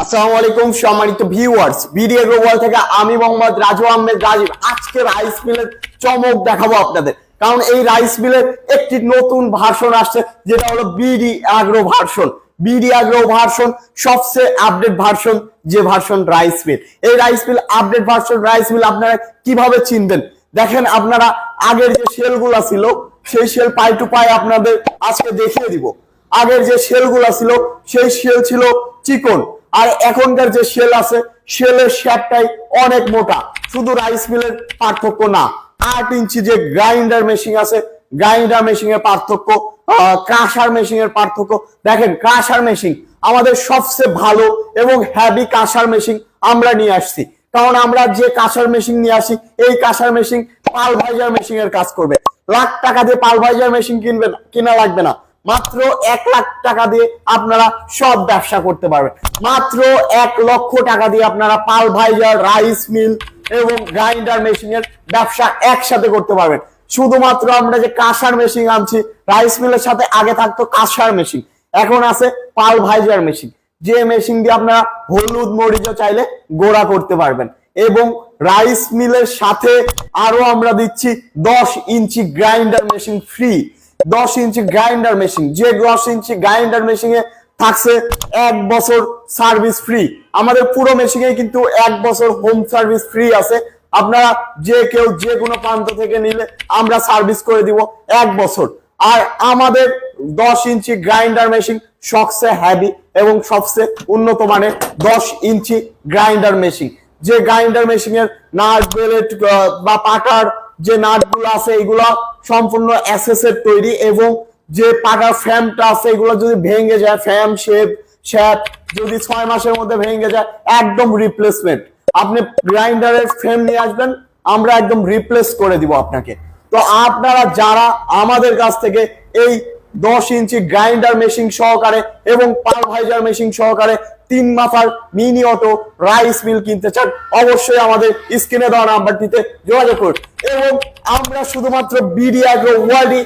আসসালামু আলাইকুম থেকে আমি মোহাম্মদ রাজু আজকে রাইস চমক দেখাবো আপনাদের। কারণ এই রাইস একটি নতুন ভার্সন আসছে, যেটা ভার্সন ভার্সন সবচেয়ে আপডেট ভার্সন যে ভার্সন রাইস মিল এই rice mill update version rice mill আপনারা কীভাবে চিনবেন? দেখেন আপনারা, আগের যে শেলগুলা ছিল, সেই শেল পাই টু পাই আপনাদের আজকে দেখিয়ে দিব। আগের যে শেলগুলা ছিল, সেই শেল ছিল চিকন। আর এখনকার যে শেল আছে, শেলের শেপটাই অনেক মোটা। শুধু রাইস মিলের পার্থক্য না, আট ইঞ্চি যে গ্রাইন্ডার মেশিন আছে গ্রাইন্ডার মেশিন এর পার্থক্য ক্রাশার মেশিন এর পার্থক্য। দেখেন ক্রাশার মেশিন আমাদের সবচেয়ে ভালো এবং হ্যাভি কাঁসার মেশিন আমরা নিয়ে আসছি। কারণ আমরা যে কাঁসার মেশিন নিয়ে আসি, এই কাঁসার মেশিন পাল ভাইজার মেশিন এর কাজ করবে। লাখ টাকা দিয়ে পাল ভাইজার মেশিন কিনবেন কিনা লাগবে না। মাত্র এক লাখ টাকা দিয়ে আপনারা সব ব্যবসা করতে পারবেন। মাত্র এক লক্ষ টাকা দিয়ে আপনারা পাল ভাইজার, রাইস মিল এবং গ্রাইন্ডার মেশিনের ব্যবসা একসাথে করতে পারবেন। শুধুমাত্র আমরা যে কাঁসার মেশিন আনছি, রাইস মিলের সাথে আগে থাকতো কাঁসার মেশিন। এখন আছে পাল ভাইজার মেশিন। যে মেশিন দিয়ে আপনারা হলুদ মরিচও চাইলে গোড়া করতে পারবেন এবং রাইস মিলের সাথে আরও আমরা দিচ্ছি দশ ইঞ্চি গ্রাইন্ডার মেশিন ফ্রি। দশ ইঞ্চি গ্রাইন্ডার মেশিন। যে দশ ইঞ্চি গ্রাইন্ডার মেশিনে থাকছে এক বছর সার্ভিস ফ্রি। আমাদের পুরো মেশিনে কিন্তু এক বছর হোম সার্ভিস ফ্রি আছে। আপনারা যে কেউ যে কোনো প্রান্ত থেকে নিলে আমরা সার্ভিস করে দিব এক বছর। আর আমাদের দশ ইঞ্চি গ্রাইন্ডার মেশিন সবচেয়ে হ্যাভি এবং সবচেয়ে উন্নত মানের দশ ইঞ্চি গ্রাইন্ডার মেশিন। যে গ্রাইন্ডার মেশিনের নাট বেলেট বা পাটার যে নাটগুলো আছে, এগুলো সম্পূর্ণ অ্যাসেসের তৈরি এবং যে পাকা ফ্রেমটা আছে, এগুলো যদি ভেঙে যায় ফ্রেম শেপ শেপ যদি ছয় মাসের মধ্যে ভেঙে যায়, একদম রিপ্লেসমেন্ট আপনি গ্রাইন্ডারের ফ্রেম নিয়ে আসবেন, আমরা একদম রিপ্লেস করে দিব আপনাকে। তো আপনারা যারা আমাদের কাছ থেকে এই দশ ইঞ্চি গ্রাইন্ডার মেশিন সহকারে এবং পাল ভাইজার মেশিন সহকারে তিন মাথার মিনি অটো রাইস মিল কিনতে চান, অবশ্যই আমাদের স্ক্রিনে দেওয়া নাম্বারটিতে যোগাযোগ করুন। এবং আমরা শুধুমাত্র বিডি অ্যাগ্রো ওয়ার্ল্ডই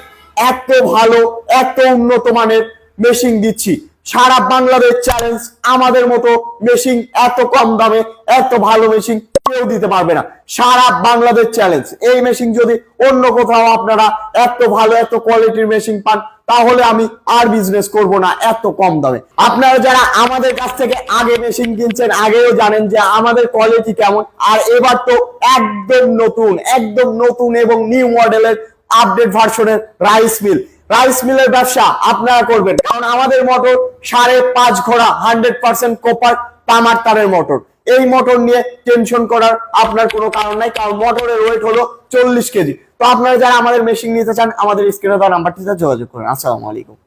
এত ভালো, এত উন্নত মানের মেশিন দিচ্ছি। সারা বাংলাদেশ চ্যালেঞ্জ আমাদের মতো মেশিন এত কম দামে, এত ভালো মেশিন কেউ দিতে পারবে না। সারা বাংলাদেশ চ্যালেঞ্জ এই মেশিন যদি অন্য কোথাও আপনারা এত ভালো, এত কোয়ালিটির মেশিন পান তাহলে আমি আর বিজনেস করব না এত কম দামে। আপনারা যারা আমাদের কাছ থেকে আগে মেশিন কিনছেন, আগেও জানেন যে আমাদের কোয়ালিটি কেমন। আর এবার তো একদম নতুন একদম নতুন এবং নিউ মডেলের আপডেট ভার্সনের রাইস মিল রাইস মিলের ব্যবসা আপনারা করবেন, কারণ আমাদের মোটর সাড়ে পাঁচ ঘোড়া হান্ড্রেড পার্সেন্ট কোপার তামার তারের মোটর এই মোটর নিয়ে টেনশন করার আপনার কোনো কারণ নাই, কারণ মোটরের ওয়েট হলো চল্লিশ কেজি। তো আপনারা যারা আমাদের মেশিন নিতে চান, আমাদের স্ক্রিনে দেওয়া নাম্বারটিতে যোগাযোগ করুন। আসসালামু আলাইকুম।